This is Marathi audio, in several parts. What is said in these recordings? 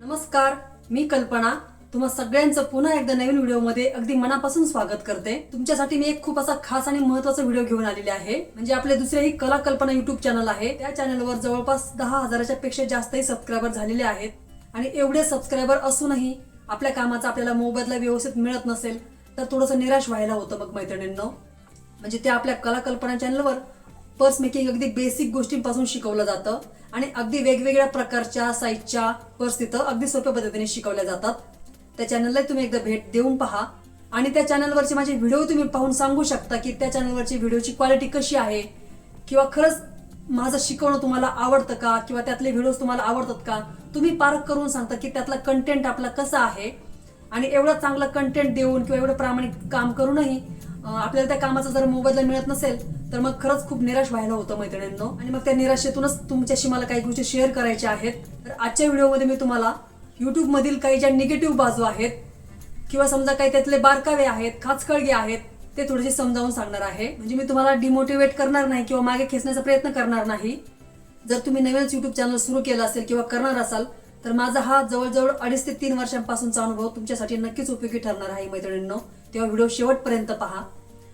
नमस्कार मी कल्पना. तुम्हा सगळ्यांचं पुन्हा एकदा नवीन व्हिडिओमध्ये अगदी मनापासून स्वागत करते. तुमच्यासाठी मी एक खूप असा खास आणि महत्त्वाचा व्हिडिओ घेऊन आलेले आहे. म्हणजे आपले दुसरेही कला कल्पना युट्यूब चॅनल आहे. त्या चॅनलवर जवळपास दहा हजाराच्या पेक्षा जास्तही सबस्क्रायबर झालेले आहेत. आणि एवढे सबस्क्रायबर असूनही आपल्या कामाचा आपल्याला मोबदला व्यवस्थित मिळत नसेल तर थोडंसं निराश व्हायला होतं मग मैत्रिणींनो. म्हणजे त्या आपल्या कला कल्पना चॅनलवर पर्स मेकिंग अगदी बेसिक गोष्टींपासून शिकवलं जातं. आणि अगदी वेगवेगळ्या प्रकारच्या साईजच्या पर्स तिथं अगदी सोप्या पद्धतीने शिकवल्या जातात. त्या चॅनलला तुम्ही एकदा भेट देऊन पहा. आणि त्या चॅनलवरचे माझे व्हिडिओ तुम्ही पाहून सांगू शकता की त्या चॅनलवरची व्हिडिओची क्वालिटी कशी आहे? किंवा खरंच माझं शिकवणं तुम्हाला आवडतं का? किंवा त्यातले व्हिडिओज तुम्हाला आवडतात का? तुम्ही पारख करून सांगता की त्यातला कंटेंट आपला कसा आहे? आणि एवढं चांगलं कंटेंट देऊन किंवा एवढं प्रामाणिक काम करूनही आपल्याला त्या कामाचा जर मोबदला मिळत नसेल तर मग खरंच खूप निराश व्हायला होतं मैत्रिणींनो. आणि मग त्या निराशेतूनच तुमच्याशी मला काही गोष्टी शेअर करायच्या आहेत. तर आजच्या व्हिडिओमध्ये मी तुम्हाला युट्यूबमधील काही ज्या निगेटिव्ह बाजू आहेत किंवा समजा काही त्यातले बारकावे आहेत खाचखळगे आहेत ते थोडेसे समजावून सांगणार आहे. म्हणजे मी तुम्हाला डिमोटिवेट करणार नाही किंवा मागे खेचण्याचा प्रयत्न करणार नाही. जर तुम्ही नवीनच युट्यूब चॅनल सुरू केलं असेल किंवा करणार असाल तर माझा हा जवळजवळ अडीच ते तीन वर्षांपासूनचा अनुभव तुमच्यासाठी नक्कीच उपयोगी ठरणार आहे मैत्रिणींनो. तेव्हा व्हिडिओ शेवटपर्यंत पहा.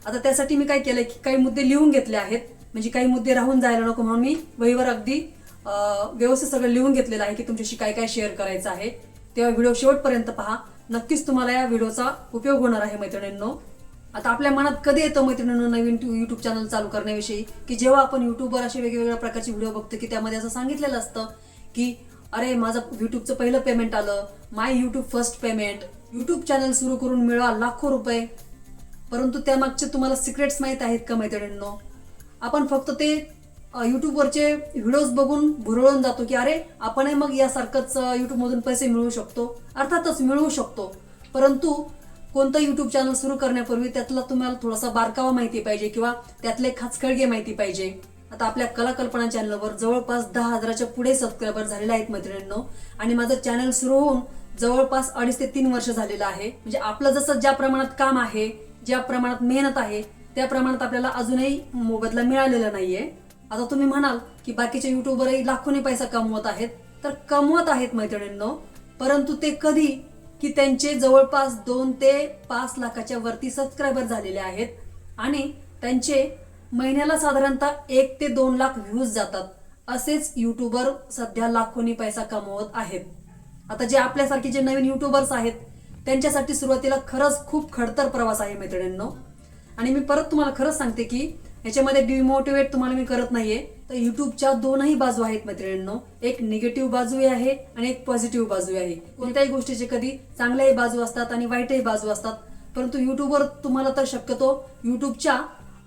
आता त्यासाठी मी काय केलंय की काही मुद्दे लिहून घेतले आहेत. म्हणजे काही मुद्दे राहून जायला नको म्हणून मी वहीवर अगदी व्यवस्थित सगळं लिहून घेतलेलं आहे की तुमच्याशी काय काय शेअर करायचं आहे. तेव्हा व्हिडिओ शेवटपर्यंत पहा. नक्कीच तुम्हाला या व्हिडिओचा उपयोग होणार आहे मैत्रिणींनो. आता आपल्या मनात कधी येतं मैत्रिणींनो नवीन युट्यूब चॅनल चालू करण्याविषयी? की जेव्हा आपण युट्यूबवर असे वेगवेगळ्या प्रकारचे व्हिडिओ बघतो की त्यामध्ये असं सांगितलेलं असतं की अरे माझं युट्यूबचं पहिलं पेमेंट आलं. My YouTube first payment YouTube channel सुरू करून मिळवा लाखो रुपये. परंतु त्यामागचे तुम्हाला सिक्रेट्स माहीत आहेत का मैत्रिणींनो? आपण फक्त ते यूट्यूबवरचे व्हिडिओज बघून भुरळून जातो की अरे आपणही मग यासारखंच यूट्यूबमधून पैसे मिळवू शकतो. अर्थातच मिळवू शकतो. परंतु कोणतं यूट्यूब चॅनल सुरू करण्यापूर्वी त्यातला तुम्हाला थोडासा बारकावा माहिती पाहिजे किंवा त्यातले खाचखळगे माहिती पाहिजे. आता आपल्या कला कल्पना चॅनलवर जवळपास दहा हजाराच्या पुढे सबस्क्रायबर झालेले आहेत मैत्रिणींनो. आणि माझं चॅनल सुरू होऊन जवळपास अडीच ते तीन वर्ष झालेलं आहे. म्हणजे आपलं जसं ज्या प्रमाणात काम आहे ज्या प्रमाणात मेहनत आहे त्या प्रमाणात आपल्याला अजूनही मोबदला मिळालेला नाहीये. आता तुम्ही म्हणाल की बाकीचे युट्यूबरही लाखोनी पैसा कमवत आहेत. तर कमवत आहेत मैत्रिणींनो परंतु ते कधी की त्यांचे जवळपास दोन ते पाच लाखाच्या वरती सबस्क्रायबर झालेले आहेत आणि त्यांचे महिन्याला साधारणतः एक ते दोन लाख व्ह्यूज जातात. असेच युट्यूबर सध्या लाखोनी पैसा कमवत आहेत. आता जे आपल्यासारखे जे नवीन युट्यूबर्स आहेत त्यांच्यासाठी सुरुवातीला खरंच खूप खडतर प्रवास आहे मैत्रिणींनो. आणि मी परत तुम्हाला खरंच सांगते की ह्याच्यामध्ये डिमोटिवेट तुम्हाला मी करत नाहीये. तर युट्यूबच्या दोनही बाजू आहेत मैत्रिणींनो. एक निगेटिव्ह बाजू आहे आणि एक पॉझिटिव्ह बाजू आहे. कोणत्याही गोष्टीचे कधी चांगल्याही बाजू असतात आणि वाईटही बाजू असतात. परंतु युट्यूबवर तुम्हाला तर शक्यतो युट्यूबच्या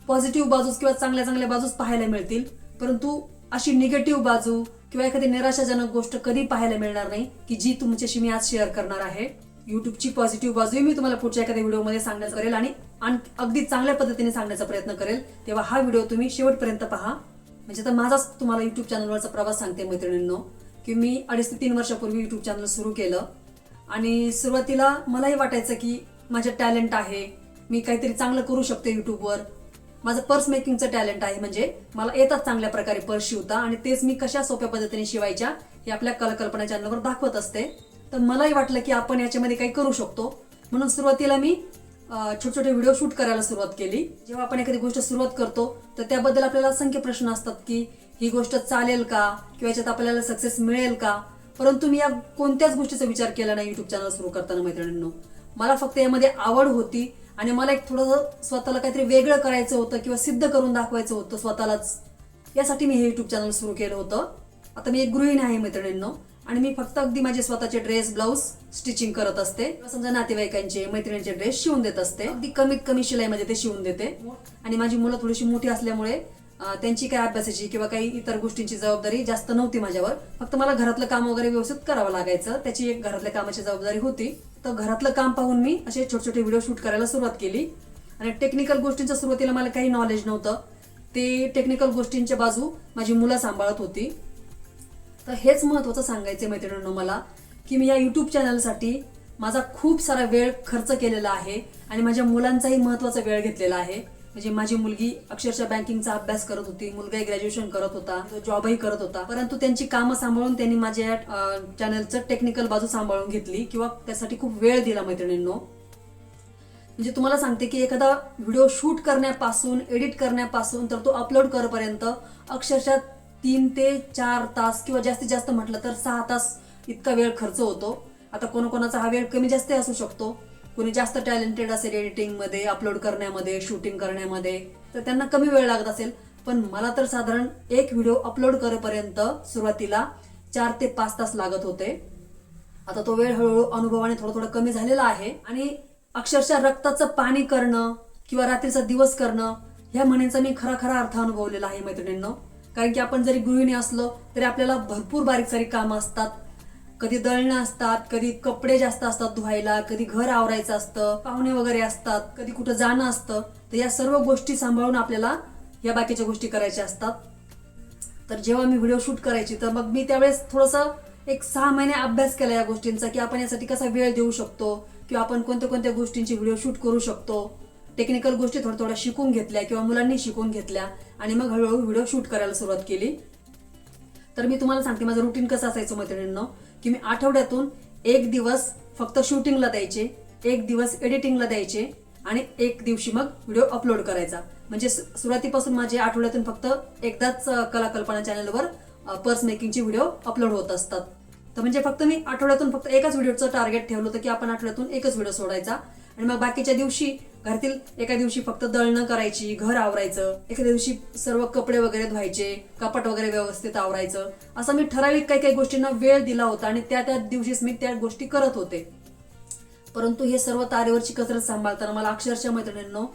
पॉझिटिव्ह बाजूस किंवा चांगल्या चांगल्या बाजूस पाहायला मिळतील. परंतु अशी निगेटिव्ह बाजू किंवा एखादी निराशाजनक गोष्ट कधी पाहायला मिळणार नाही की जी तुमच्याशी मी आज शेअर करणार आहे. युट्यूबची पॉझिटिव्ह बाजूही मी तुम्हाला पुढच्या एखाद्या व्हिडिओमध्ये सांगण्याचा करेल आणि आण- अगदी चांगल्या पद्धतीने सांगण्याचा प्रयत्न करेल. तेव्हा हा व्हिडिओ तुम्ही शेवटपर्यंत पहा. म्हणजे तर माझाच तुम्हाला युट्यूब चॅनलवरचा प्रवास सांगते मैत्रिणींनो की मी अडीच ते तीन वर्षापूर्वी युट्यूब चॅनल सुरू केलं. आणि सुरुवातीला मलाही वाटायचं की माझं टॅलेंट आहे मी काहीतरी चांगलं करू शकते युट्यूबवर माझं पर्स मेकिंगचं टॅलेंट आहे. म्हणजे मला येतात चांगल्या प्रकारे पर्स शिवता आणि तेच मी कशा सोप्या पद्धतीने शिवायच्या हे आपल्या कलकल्पना चॅनलवर दाखवत असते. तर मलाही वाटलं की आपण याच्यामध्ये काही करू शकतो. म्हणून सुरुवातीला मी छोटे छोटे व्हिडिओ शूट करायला सुरुवात केली. जेव्हा आपण एखादी गोष्ट सुरुवात करतो तर त्याबद्दल आपल्याला असंख्य प्रश्न असतात की ही गोष्ट चालेल का? किंवा याच्यात आपल्याला सक्सेस मिळेल का? परंतु मी या कोणत्याच गोष्टीचा विचार केला नाही युट्यूब चॅनल सुरू करताना मैत्रिणींनो. मला फक्त यामध्ये आवड होती आणि मला एक थोडंसं स्वतःला काहीतरी वेगळं करायचं होतं किंवा सिद्ध करून दाखवायचं होतं स्वतःलाच. यासाठी मी हे युट्यूब चॅनल सुरू केलं होतं. आता मी एक गृहिणी आहे मैत्रिणींनो आणि मी फक्त अगदी माझे स्वतःचे ड्रेस ब्लाऊज स्टिचिंग करत असते. समजा नातेवाईकांचे मैत्रिणींचे ड्रेस शिवून देत असते. अगदी कमीत कमी शिलाईमध्ये ते शिवून देते. आणि माझी मुलं थोडीशी मोठी असल्यामुळे त्यांची काय अभ्यासाची किंवा काही इतर गोष्टींची जबाबदारी जास्त नव्हती माझ्यावर. फक्त मला घरातलं काम वगैरे व्यवस्थित करावं लागायचं. त्याची एक घरातल्या कामाची जबाबदारी होती. तर घरातलं काम पाहून मी असे छोटे छोटे व्हिडिओ शूट करायला सुरुवात केली. आणि टेक्निकल गोष्टींचं सुरुवातीला मला काही नॉलेज नव्हतं. ते टेक्निकल गोष्टींच्या बाजू माझी मुलं सांभाळत होती. तर हेच महत्वाचं सांगायचं मैत्रिणींनो मला की मी या युट्यूब चॅनलसाठी माझा खूप सारा वेळ खर्च केलेला आहे आणि माझ्या मुलांचाही महत्त्वाचा वेळ घेतलेला आहे. म्हणजे माझी मुलगी अक्षरशः बँकिंगचा अभ्यास करत होती मुलगा ग्रॅज्युएशन करत होता जॉबही करत होता. परंतु त्यांची कामं सांभाळून त्यांनी माझ्या चॅनलचं टेक्निकल बाजू सांभाळून घेतली किंवा त्यासाठी खूप वेळ दिला मैत्रिणींनो. म्हणजे तुम्हाला सांगते की एखादा व्हिडिओ शूट करण्यापासून एडिट करण्यापासून तर तो अपलोड करेपर्यंत अक्षरशः तीन ते चार तास किंवा जास्तीत जास्त म्हटलं तर सहा तास इतका वेळ खर्च होतो. आता कोणाकोणाचा हा वेळ कमी जास्त असू शकतो. कुणी जास्त टॅलेंटेड असेल एडिटिंगमध्ये अपलोड करण्यामध्ये शूटिंग करण्यामध्ये तर त्यांना कमी वेळ लागत असेल. पण मला तर साधारण एक व्हिडिओ अपलोड करेपर्यंत सुरुवातीला चार ते पाच तास लागत होते. आता तो वेळ हळूहळू अनुभवाने थोडं थोडं कमी झालेला आहे. आणि अक्षरशः रक्ताचं पाणी करणं किंवा रात्रीचा दिवस करणं ह्या म्हणींचा मी खरा खरा अर्थ अनुभवलेला आहे मैत्रिणींनो. कारण की आपण जरी गृहिणी असलो तरी आपल्याला भरपूर बारीक सारीक कामं असतात. कधी दळणं असतात कधी कपडे जास्त असतात धुवायला कधी घर आवरायचं असतं पाहुणे वगैरे असतात कधी कुठं जाणं असतं तर या सर्व गोष्टी सांभाळून आपल्याला या बाकीच्या गोष्टी करायच्या असतात. तर जेव्हा मी व्हिडिओ शूट करायची तर मग मी त्यावेळेस थोडंसं एक सहा महिने अभ्यास केला या गोष्टींचा की आपण यासाठी कसा वेळ देऊ शकतो किंवा आपण कोणत्या कोणत्या गोष्टींची व्हिडिओ शूट करू शकतो. टेक्निकल गोष्टी थोड्या थोड्या शिकून घेतल्या किंवा मुलांनी शिकून घेतल्या आणि मग हळूहळू व्हिडिओ शूट करायला सुरुवात केली. तर मी तुम्हाला सांगते माझं रुटीन कसं असायचं मैत्रिणींना. की मी आठवड्यातून एक दिवस फक्त शूटिंगला द्यायचे एक दिवस एडिटिंगला द्यायचे आणि एक दिवशी मग व्हिडिओ अपलोड करायचा. म्हणजे सुरुवातीपासून माझे आठवड्यातून फक्त एकदाच कला कलाकल्पना चॅनलवर पर्स मेकिंगचे व्हिडिओ अपलोड होत असतात. तर म्हणजे फक्त मी आठवड्यातून फक्त एकाच व्हिडिओचं टार्गेट ठेवलं होतं की आपण आठवड्यातून एकच व्हिडिओ सोडायचा आणि मग बाकीच्या दिवशी घरातील एका दिवशी फक्त दळणं करायची घर आवरायचं एखाद्या दिवशी सर्व कपडे वगैरे धुवायचे कपाट वगैरे व्यवस्थित आवरायचं असं मी ठराविक काही काही गोष्टींना वेळ दिला होता आणि त्या त्या दिवशीच मी त्या गोष्टी करत होते. परंतु हे सर्व तारेवरची कसरत सांभाळताना मला अक्षरशः मैत्रिणींनो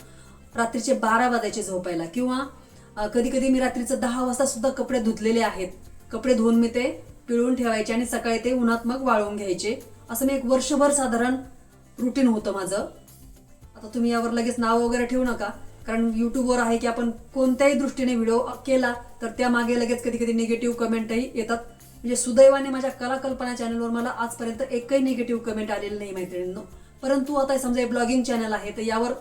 रात्रीचे बारा वाजायचे झोपायला किंवा कधी कधी मी रात्रीचं दहा वाजता सुद्धा कपडे धुतलेले आहेत. कपडे धुवून मी ते पिळून ठेवायचे आणि सकाळी ते उन्हात मग वाळवून घ्यायचे. असं मी एक वर्षभर साधारण रुटीन होतं माझं. तर तुम्ही यावर लगेच नाव वगैरे ठेवू नका. कारण युट्यूबवर आहे की आपण कोणत्याही दृष्टीने व्हिडिओ केला तर त्यामागे लगेच कधी कधी निगेटिव्ह कमेंटही येतात. म्हणजे सुदैवाने माझ्या कलाकल्पना चॅनलवर मला आजपर्यंत एकही निगेटिव्ह कमेंट आलेली नाही मैत्रिणींनो. परंतु आता समजा हे ब्लॉगिंग चॅनल आहे तर यावर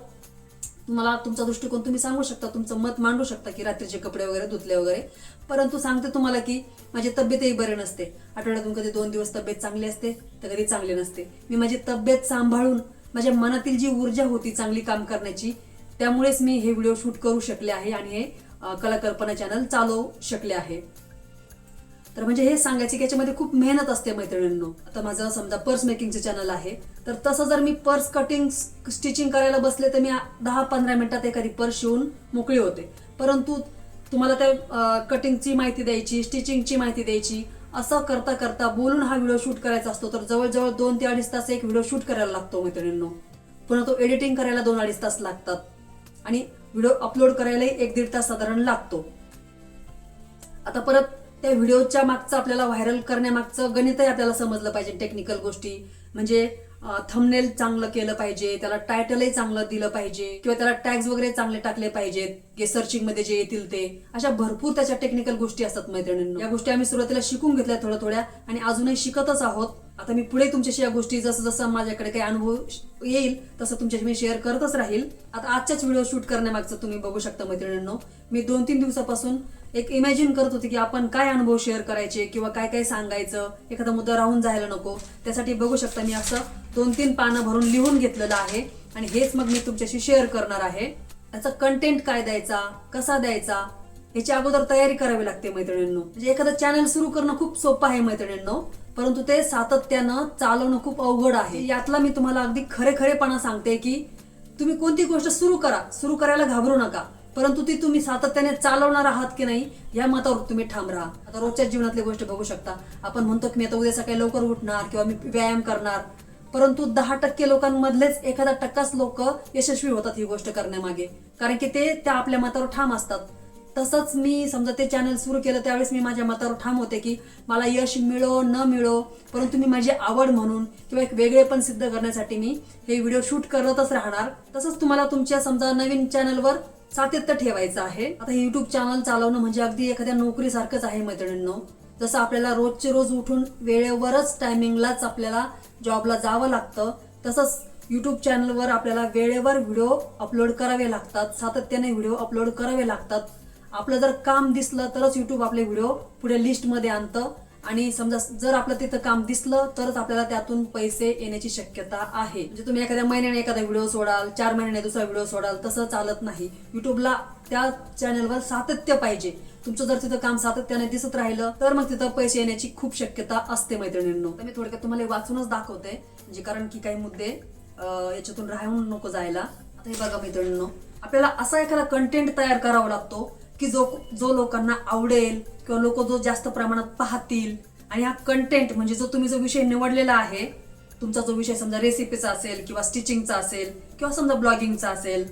मला तुमचा दृष्टिकोन तुम्ही सांगू शकता तुमचं मत मांडू शकता की रात्रीचे कपडे वगैरे धुतले वगैरे. परंतु सांगते तुम्हाला की माझी तब्येतही बरे नसते. आठवड्यातून कधी दोन दिवस तब्येत चांगली असते तर कधी चांगली नसते. मी माझी तब्येत सांभाळून माझ्या मनातील जी ऊर्जा होती चांगली काम करण्याची त्यामुळेच मी हे व्हिडिओ शूट करू शकले आहे आणि हे कला कलाकल्पना चॅनल चालवू शकले आहे. तर म्हणजे हे सांगायचे की याच्यामध्ये खूप मेहनत असते मैत्रिणींनो. आता माझं समजा पर्स मेकिंगचं चॅनल आहे तर तसं जर मी पर्स कटिंग स्टिचिंग करायला बसले तर मी दहा पंधरा मिनिटात एखादी पर्स शिवून मोकळी होते. परंतु तुम्हाला त्या कटिंगची माहिती द्यायची स्टिचिंगची माहिती द्यायची असं करता करता बोलून हा व्हिडिओ शूट करायचा असतो तर जवळजवळ दोन ते अडीच तास एक व्हिडिओ शूट करायला लागतो मैत्रिणींनो. पुन्हा तो एडिटिंग करायला दोन अडीच तास लागतात. आणि व्हिडिओ अपलोड करायलाही एक दीड तास साधारण लागतो. आता परत त्या व्हिडिओच्या मागचं आपल्याला व्हायरल करण्यामागचं गणितही आपल्याला समजलं पाहिजे टेक्निकल गोष्टी. म्हणजे थंबनेल चांगलं केलं पाहिजे त्याला टायटलही चांगलं दिलं पाहिजे किंवा त्याला टॅग्स वगैरे चांगले टाकले पाहिजेत जे सर्चिंगमध्ये जे येतील ते. अशा भरपूर त्याच्या टेक्निकल गोष्टी असतात मैत्रिणींना. या गोष्टी आम्ही सुरुवातीला शिकून घेतल्या थोड्या थोड्या आणि अजूनही शिकतच आहोत. आता मी पुढे तुमच्याशी या गोष्टी जसं जसं माझ्याकडे काही अनुभव येईल तसं तुमच्याशी मी शेअर करतच राहील. आता आजच्याच व्हिडिओ शूट करण्यामागचं तुम्ही बघू शकता मैत्रिणींनो. मी दोन तीन दिवसापासून एक इमॅजिन करत होते की आपण काय अनुभव शेअर करायचे किंवा काय काय सांगायचं. एखादा मुद्दा राहून जायला नको. त्यासाठी बघू शकता मी असं दोन तीन पानं भरून लिहून घेतलेलं आहे. आणि हेच मग मी तुमच्याशी शेअर करणार आहे. त्याचा कंटेंट काय द्यायचा? कसा द्यायचा? याची अगोदर तयारी करावी लागते मैत्रिणींनो. म्हणजे एखादं चॅनल सुरू करणं खूप सोपं आहे मैत्रिणींनो. परंतु ते सातत्यानं चालवणं खूप अवघड आहे. यातला मी तुम्हाला अगदी खरे खरेपणा सांगते की तुम्ही कोणती गोष्ट सुरू करा. सुरू करायला घाबरू नका. परंतु ती तुम्ही सातत्याने चालवणार आहात की नाही या मतावर तुम्ही ठाम राहा. आता रोजच्या जीवनातली गोष्ट बघू शकता. आपण म्हणतो की मी आता उद्या सकाळी लवकर उठणार किंवा मी व्यायाम करणार. परंतु दहा टक्के लोकांमधलेच एखादा टक्काच लोक यशस्वी होतात ही गोष्ट करण्यामागे. कारण की ते त्या आपल्या मतावर ठाम असतात. तसंच मी समजा ते चॅनल सुरू केलं त्यावेळेस मी माझ्या मतावर ठाम होते की मला यश मिळो न मिळो परंतु मी माझी आवड म्हणून किंवा एक वेगळेपण सिद्ध करण्यासाठी मी हे व्हिडिओ शूट करतच राहणार. तसंच तुम्हाला तुमच्या समजा नवीन चॅनलवर सातत्य ठेवायचं आहे. आता युट्यूब चॅनल चालवणं म्हणजे अगदी एखाद्या नोकरीसारखंच आहे मैत्रिणींनो. जसं आपल्याला रोजचे रोज उठून वेळेवरच टायमिंगलाच आपल्याला जॉबला जावं लागतं तसंच यूट्यूब चॅनलवर आपल्याला वेळेवर व्हिडिओ अपलोड करावे लागतात सातत्याने व्हिडिओ अपलोड करावे लागतात. आपलं जर काम दिसलं तरच यूट्यूब आपले व्हिडिओ पुढे लिस्टमध्ये आणतं आणि समजा जर आपलं तिथं काम दिसलं तरच आपल्याला त्यातून पैसे येण्याची शक्यता आहे. म्हणजे तुम्ही एखाद्या महिन्याने एखादा व्हिडिओ सोडाल चार महिन्याने दुसरा व्हिडिओ सोडाल तसं चालत नाही. युट्यूबला त्या चॅनलवर सातत्य पाहिजे. तुमचं जर तिथं काम सातत्याने दिसत राहिलं तर मग तिथं पैसे येण्याची खूप शक्यता असते मैत्रिणींनो. तर मी थोडक्यात तुम्हाला हे वाचूनच दाखवते. म्हणजे कारण की काही मुद्दे याच्यातून राहून नको जायला. आता हे बघा मैत्रिणींनो. आपल्याला असा एखादा कंटेंट तयार करावा लागतो की जो जो लोकांना आवडेल किंवा लोक जो जास्त प्रमाणात पाहतील. आणि हा कंटेंट म्हणजे जो तुम्ही जो विषय निवडलेला आहे तुमचा जो विषय समजा रेसिपीचा असेल किंवा स्टिचिंगचा असेल किंवा समजा ब्लॉगिंगचा असेल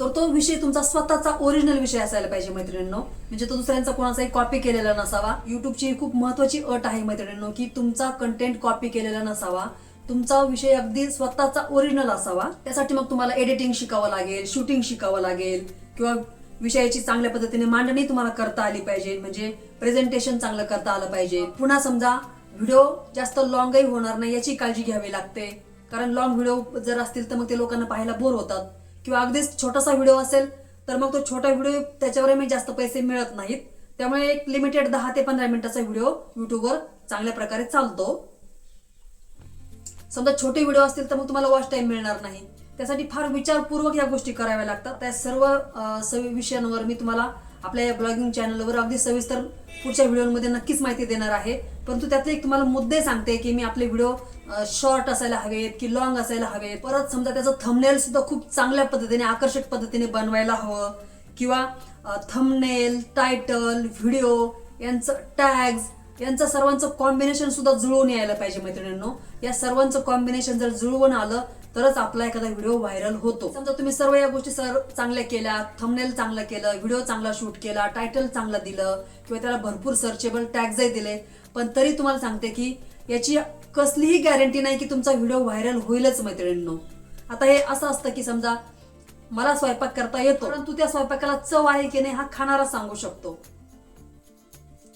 तर तो विषय तुमचा स्वतःचा ओरिजिनल विषय असायला पाहिजे मैत्रिणींनो. म्हणजे तो दुसऱ्यांचा कोणाचाही कॉपी केलेला नसावा. युट्यूबची ही खूप महत्वाची अट आहे मैत्रिणींनो की तुमचा कंटेंट कॉपी केलेला नसावा. तुमचा विषय अगदी स्वतःचा ओरिजिनल असावा. त्यासाठी मग तुम्हाला एडिटिंग शिकावं लागेल शूटिंग शिकावं लागेल किंवा विषयाची चांगल्या पद्धतीने मांडणी तुम्हाला करता आली पाहिजे म्हणजे प्रेझेंटेशन चांगलं करता आलं पाहिजे. पुन्हा समजा व्हिडिओ जास्त लॉंगही होणार नाही याची काळजी घ्यावी लागते. कारण लॉंग व्हिडिओ जर असतील तर मग ते लोकांना पाहायला बोर होतात. किंवा अगदीच छोटासा व्हिडिओ असेल तर मग तो छोटा व्हिडिओ त्याच्यावरही जास्त पैसे मिळत नाहीत. त्यामुळे एक लिमिटेड दहा ते पंधरा मिनिटाचा व्हिडिओ युट्यूबवर चांगल्या प्रकारे चालतो. समजा छोटे व्हिडिओ असतील तर मग तुम्हाला वॉच टाइम मिळणार नाही. त्यासाठी फार विचारपूर्वक या गोष्टी कराव्या लागतात. त्या सर्व विषयांवर मी तुम्हाला आपल्या या ब्लॉगिंग चॅनलवर अगदी सविस्तर पुढच्या व्हिडिओमध्ये नक्कीच माहिती देणार आहे. परंतु त्यातले एक तुम्हाला मुद्दे सांगते की मी आपले व्हिडिओ शॉर्ट असायला हवेत की लॉंग असायला हवेत. परत समजा त्याचं थंबनेल सुद्धा खूप चांगल्या पद्धतीने आकर्षक पद्धतीने बनवायला हवं. किंवा थंबनेल टायटल व्हिडिओ यांचं टॅग्स यांचं सर्वांचं कॉम्बिनेशन सुद्धा जुळवून यायला पाहिजे मैत्रिणींनो. या सर्वांचं कॉम्बिनेशन जर जुळवून आलं तरच आपला एखादा व्हिडिओ व्हायरल होतो. समजा तुम्ही सर्व या गोष्टी सर चांगल्या केल्या थंबनेल चांगलं केलं व्हिडिओ चांगला शूट केला टायटल चांगलं दिलं किंवा त्याला भरपूर सर्चेबल टॅग्सही दिले पण तरी तुम्हाला सांगते की याची कसलीही गॅरंटी नाही की तुमचा व्हिडिओ व्हायरल होईलच मैत्रिणींनो. आता हे असं असतं की समजा मला स्वयंपाक करता येतो परंतु त्या स्वयंपाकाला चव आहे की नाही हा खाणारा सांगू शकतो.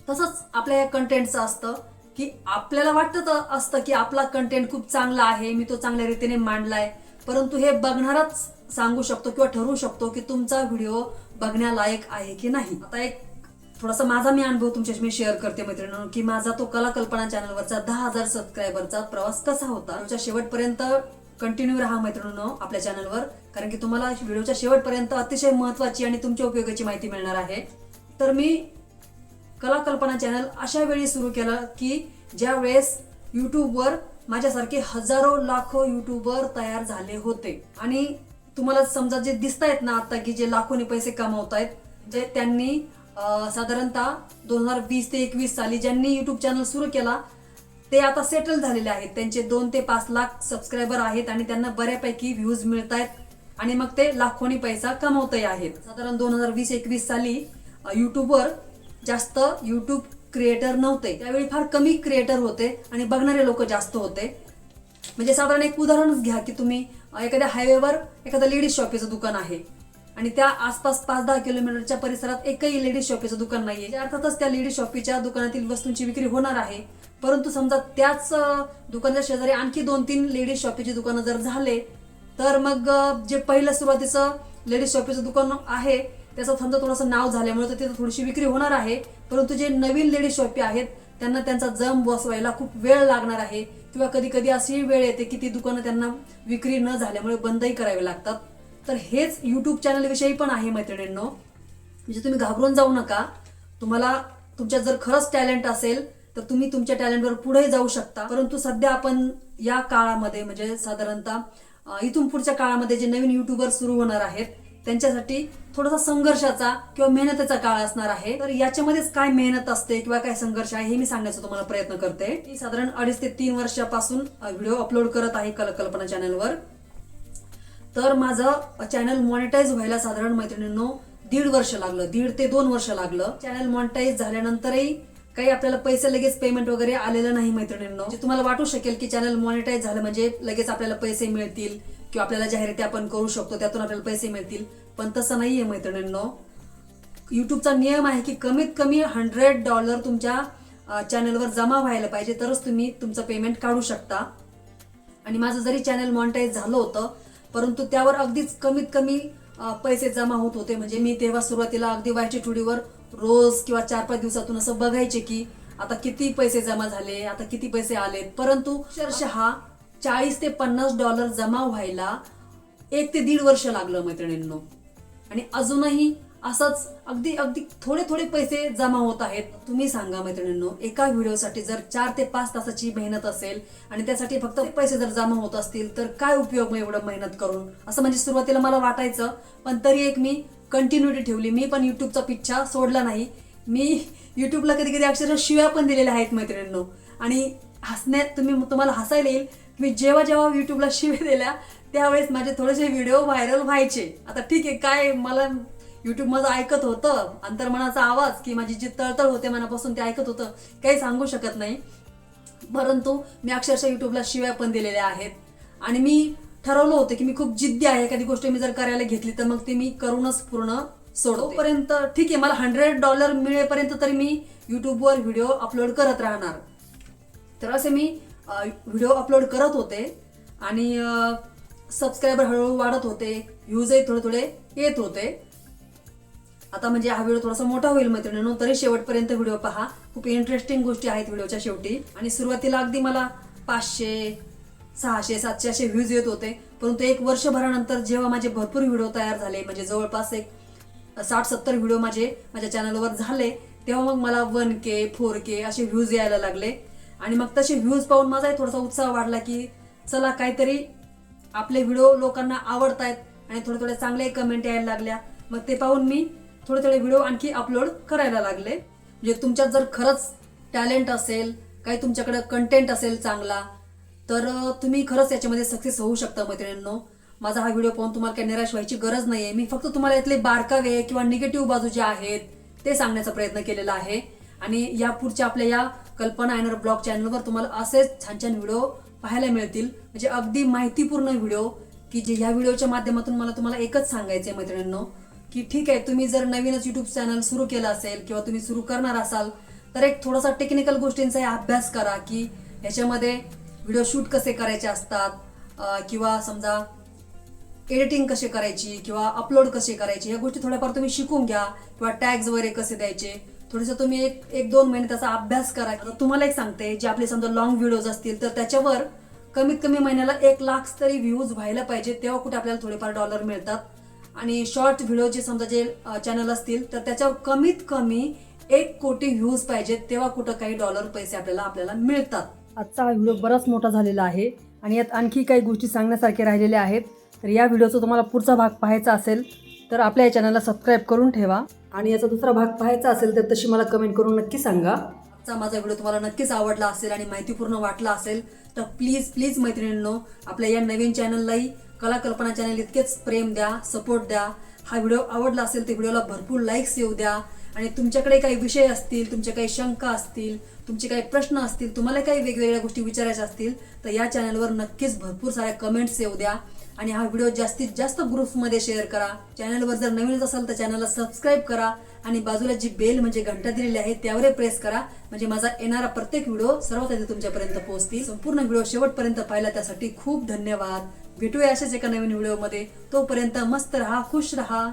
तसंच आपल्या या कंटेंटचं असतं की आपल्याला वाटत असतं की आपला कंटेंट खूप चांगला आहे मी तो चांगल्या रीतीने मांडलाय. परंतु हे बघणारच सांगू शकतो किंवा ठरवू शकतो की तुमचा व्हिडिओ बघण्यालायक आहे की नाही. आता एक थोडासा माझा मी अनुभव तुमच्याशी मी शेअर करते मैत्रिणींनो की माझा तो कला कल्पना चॅनलवरचा दहा हजार सबस्क्रायबरचा प्रवास कसा होता? तुमच्या शेवटपर्यंत कंटिन्यू राहा मैत्रिणींनो आपल्या चॅनलवर कारण की तुम्हाला व्हिडिओच्या शेवटपर्यंत अतिशय महत्वाची आणि तुमच्या उपयोगाची माहिती मिळणार आहे. तर मी कला कल्पना चॅनल अशा वेळी सुरू केलं की ज्या वेळेस युट्यूबवर माझ्यासारखे हजारो लाखो युट्यूबर तयार झाले होते. आणि तुम्हाला समजा जे दिसत आहेत ना आता की जे लाखोनी पैसे कमावत आहेत जे त्यांनी साधारणतः दोन हजार वीस ते एकवीस साली ज्यांनी युट्यूब चॅनल सुरू केला ते आता सेटल झालेले आहेत. त्यांचे दोन ते पाच लाख सबस्क्रायबर आहेत आणि त्यांना बऱ्यापैकी व्ह्यूज मिळत आहेत आणि मग ते लाखोनी पैसा कमवतही आहेत. साधारण दोन हजार वीस एकवीस साली युट्यूबवर जास्त यूट्यूब क्रिएटर नव्हते. त्यावेळी फार कमी क्रिएटर होते आणि बघणारे लोक जास्त होते. म्हणजे साधारण एक उदाहरणच घ्या की तुम्ही एखाद्या हायवेवर एखादं लेडीज शॉपीचं दुकान आहे. आणि त्या आसपास पाच दहा किलोमीटरच्या परिसरात एकही लेडीज शॉपीचं दुकान नाहीये. अर्थातच त्या लेडीज शॉपीच्या दुकानातील वस्तूंची विक्री होणार आहे. परंतु समजा त्याच दुकानाच्या शेजारी आणखी दोन तीन लेडीज शॉपीची दुकानं जर झाले तर मग जे पहिलं सुरुवातीचं लेडीज शॉपीचं दुकान आहे त्याचं समजा थोडंसं नाव झाल्यामुळे तर तिथं थोडीशी विक्री होणार आहे. परंतु जे नवीन लेडीज शॉपी आहेत त्यांना त्यांचा जम बसवायला खूप वेळ लागणार आहे. किंवा कधी कधी अशी वेळ येते की ती दुकानं त्यांना विक्री न झाल्यामुळे बंदही करावी लागतात. तर हेच युट्यूब चॅनलविषयी पण आहे मैत्रिणींनो. म्हणजे तुम्ही घाबरून जाऊ नका. तुम्हाला तुमच्यात जर खरंच टॅलेंट असेल तर तुम्ही तुमच्या टॅलेंटवर पुढे जाऊ शकता. परंतु सध्या आपण या काळामध्ये म्हणजे साधारणतः इथून पुढच्या काळामध्ये जे नवीन युट्यूबर सुरू होणार आहेत त्यांच्यासाठी थोडासा संघर्षाचा किंवा मेहनतीचा काळ असणार आहे. तर याच्यामध्येच काय मेहनत असते किंवा काय संघर्ष आहे हे मी सांगण्याचा तुम्हाला प्रयत्न करते. मी साधारण अडीच ते तीन वर्षापासून व्हिडिओ अपलोड करत आहे कल- कल्पना चॅनलवर. तर माझं चॅनल मॉनिटाईज व्हायला साधारण मैत्रिणींनो दीड वर्ष लागलं दीड ते दोन वर्ष लागलं. चॅनल मॉनिटाईज झाल्यानंतरही काही आपल्याला पैसे लगेच पेमेंट वगैरे आलेलं नाही मैत्रिणींनो. म्हणजे तुम्हाला वाटू शकेल की चॅनल मॉनिटाईज झालं म्हणजे लगेच आपल्याला पैसे मिळतील. किंवा आपल्याला जाहिराती आपण करू शकतो त्यातून आपल्याला पैसे मिळतील. पण तसं नाहीये मैत्रिणींनो. युट्यूबचा नियम आहे की कमीत कमी हंड्रेड डॉलर तुमच्या चॅनलवर जमा व्हायला पाहिजे तरच तुम्ही तुमचं पेमेंट काढू शकता. आणि माझं जरी चॅनल मॉनिटाईज झालं होतं परंतु त्यावर अगदीच कमीत कमी पैसे जमा होत होते. म्हणजे मी तेव्हा सुरुवातीला अगदी वायची टुडीवर रोज किंवा चार पाच दिवसातून असं बघायचे की आता किती पैसे जमा झाले आता किती पैसे आले परंतु अक्षरशः चाळीस ते पन्नास डॉलर जमा व्हायला एक ते दीड वर्ष लागलं मैत्रिणींनो. आणि अजूनही असंच अगदी अगदी थोडे थोडे पैसे जमा होत आहेत. तुम्ही सांगा मैत्रिणींनो एका व्हिडिओसाठी जर चार ते पाच तासाची मेहनत असेल आणि त्यासाठी फक्त पैसे जर जमा होत असतील तर काय उपयोग मग एवढं मेहनत करून? असं म्हणजे सुरुवातीला मला वाटायचं पण तरी एक मी कंटिन्युटी ठेवली. मी पण युट्यूबचा पिच्छा सोडला नाही. मी युट्यूबला कधी कधी अक्षरशः शिव्या पण दिलेल्या आहेत मैत्रिणींनो. आणि हसण्यात तुम्ही तुम्हाला हसायला येईल मी जेव्हा जेव्हा युट्यूबला शिव्या दिल्या त्यावेळेस माझे थोडेसे व्हिडिओ व्हायरल व्हायचे. आता ठीक आहे काय मला युट्यूब माझं ऐकत होतं अंतर्मनाचा आवाज की माझी जी तळतळ होते मनापासून ते ऐकत होतं काही सांगू शकत नाही. परंतु मी अक्षरशः युट्यूबला शिव्या पण दिलेल्या आहेत. आणि मी ठरवलं होतं की मी खूप जिद्दी आहे एखादी गोष्ट मी जर करायला घेतली तर मग ती मी करूनच पूर्ण सोडोपर्यंत ठीक आहे मला हंड्रेड डॉलर मिळेपर्यंत तरी मी युट्यूबवर व्हिडिओ अपलोड करत राहणार. तर असे मी व्हिडिओ अपलोड करत होते आणि सबस्क्रायबर हळूहळू वाढत होते व्ह्यूजही थोडे थोडे येत होते. आता म्हणजे हा व्हिडिओ थोडासा मोठा होईल मैत्रिणींनो तरी शेवटपर्यंत व्हिडिओ पहा. खूप इंटरेस्टिंग गोष्टी आहेत व्हिडिओच्या शेवटी. आणि सुरुवातीला अगदी मला पाचशे सहाशे सातशे असे व्ह्यूज येत होते. परंतु एक वर्षभरानंतर जेव्हा माझे भरपूर व्हिडिओ तयार झाले म्हणजे जवळपास एक साठ सत्तर व्हिडिओ माझे माझ्या चॅनलवर झाले तेव्हा मग मला वन के फोर के असे व्ह्यूज यायला लागले. आणि मग तसे व्ह्यूज पाहून माझाही थोडासा उत्साह वाढला की चला काहीतरी आपले व्हिडिओ लोकांना आवडतायत आणि थोडे थोडे चांगले कमेंट यायला लागल्या. मग ते पाहून मी थोडे थोडे व्हिडिओ आणखी अपलोड करायला लागले. म्हणजे तुमच्यात जर खरंच टॅलेंट असेल काही तुमच्याकडे कंटेंट असेल चांगला तर तुम्ही खरंच याच्यामध्ये सक्सेस होऊ शकता मैत्रिणींनो. माझा हा व्हिडिओ पाहून तुम्हाला काही निराश व्हायची गरज नाहीये. मी फक्त तुम्हाला यातले बारकावे किंवा निगेटिव्ह बाजू जे आहेत ते सांगण्याचा प्रयत्न केलेला आहे. आणि या पुढच्या आपल्या या कल्पना आयनर ब्लॉग चॅनलवर तुम्हाला असेच छान छान व्हिडिओ पाहायला मिळतील. म्हणजे अगदी माहितीपूर्ण व्हिडिओ की जे ह्या व्हिडिओच्या माध्यमातून मला तुम्हाला एकच सांगायचं आहे मैत्रिणींनो की ठीक आहे तुम्ही जर नवीनच युट्यूब चॅनल सुरू केलं असेल किंवा तुम्ही सुरू करणार असाल तर एक थोडासा टेक्निकल गोष्टींचा अभ्यास करा की ह्याच्यामध्ये व्हिडिओ शूट कसे करायचे असतात किंवा समजा एडिटिंग कशी करायची किंवा अपलोड कसे करायचे या गोष्टी थोड्याफार तुम्ही शिकून घ्या किंवा टॅग्स वगैरे कसे द्यायचे. थोडस तुम्ही एक एक दोन महिने त्याचा अभ्यास करा. तुम्हाला एक सांगते जे आपले समजा लॉंग व्हिडिओज असतील तर त्याच्यावर कमीत कमी महिन्याला एक लाख तरी व्ह्यूज व्हायला पाहिजे तेव्हा कुठे आपल्याला थोडेफार डॉलर मिळतात. आणि शॉर्ट व्हिडिओ जे समजा जे चॅनल असतील तर त्याच्यावर कमीत कमी एक कोटी व्ह्यूज पाहिजेत तेव्हा कुठं काही डॉलर पैसे आपल्याला आपल्याला मिळतात. आजचा हा व्हिडिओ बराच मोठा झालेला आहे आणि यात आणखी काही गोष्टी सांगण्यासारख्या राहिलेल्या आहेत. तर या व्हिडिओचा तुम्हाला पुढचा भाग पाहायचा असेल तर आपल्या या चॅनलला सबस्क्राईब करून ठेवा. आणि याचा दुसरा भाग पाहायचा असेल तर तशी मला कमेंट करून नक्की सांगा. आजचा माझा व्हिडिओ तुम्हाला नक्कीच आवडला असेल आणि माहितीपूर्ण वाटला असेल तर प्लीज प्लीज मैत्रिणींनो आपल्या या नवीन चॅनललाही कला कल्पना चॅनल इतकेच प्रेम द्या सपोर्ट द्या. हा व्हिडिओ आवडला असेल तर व्हिडिओला भरपूर लाईक्स येऊ द्या. आणि तुमच्याकडे काही विषय असतील तुमच्या काही शंका असतील तुमचे काही प्रश्न असतील तुम्हाला काही वेगवेगळ्या गोष्टी विचारायच्या असतील तर या चॅनलवर नक्कीच भरपूर साऱ्या कमेंट्स येऊ द्या. आणि हा व्हिडिओ जास्तीत जास्त ग्रुप्समध्ये शेअर करा. चॅनलवर जर नवीनच असाल तर चॅनलला सबस्क्राईब करा. आणि बाजूला जी बेल म्हणजे घंटा दिलेली आहे त्यावर प्रेस करा. म्हणजे माझा येणारा प्रत्येक व्हिडिओ सर्वात आधी तुमच्यापर्यंत पोहोचतील. संपूर्ण व्हिडिओ शेवटपर्यंत पाहिला त्यासाठी खूप धन्यवाद. भेटूया अशाच एका नवीन व्हिडिओमध्ये तोपर्यंत मस्त रहा खुश रहा.